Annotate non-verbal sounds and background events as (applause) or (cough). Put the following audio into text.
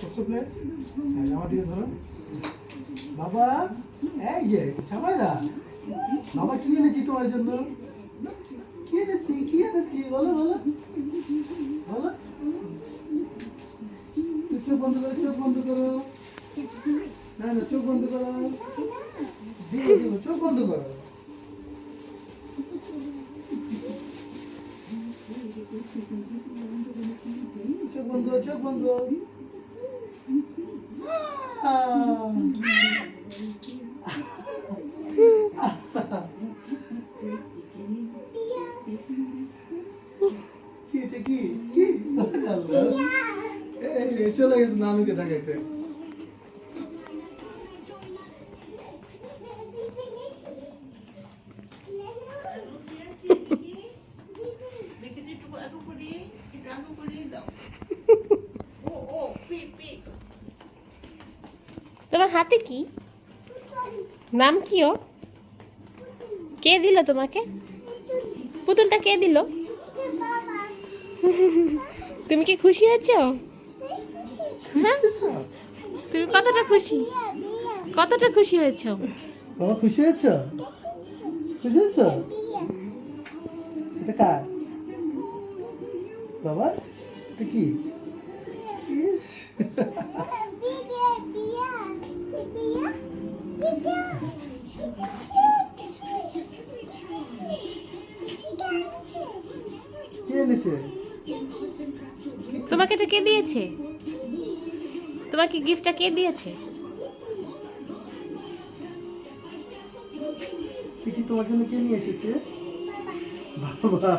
কষ্ট প্লেট হ্যাঁ ধরো। বাবা, এই যে সবাইরা বাবা, কি এনেছি তোমার জন্য? কি এনেছি কি এনেছি? বলো বলো। বলো। চোখ বন্ধ করো, চোখ বন্ধ করো। না না, চোখ বন্ধ করো। চোখ বন্ধ করো। চোখ বন্ধ চোখ বন্ধ আহ। কি এটা কি কি আল্লাহ। এই, চলে গেছে নানুকে দেখাইতে দেখেছি একটু করি ও ও পি পি তোমার হাতে কি? নাম কি ও? কে দিল তোমাকে? পুতুলটা কে দিল? তুমি কি খুশি হয়েছো? হ্যাঁ? তুমি কতটা খুশি? কতটা খুশি হয়েছো? বাবা খুশি হয়েছ? খুশি হয়েছ? এটা কার? বাবা এটা কি? ইস। (laughs) কে এনেছে? তোমাকে এটা কে দিয়েছে? তোমাকে গিফটটা কে দিয়েছে? চিঠি তোমার জন্য কে নিয়ে এসেছে? বাবা।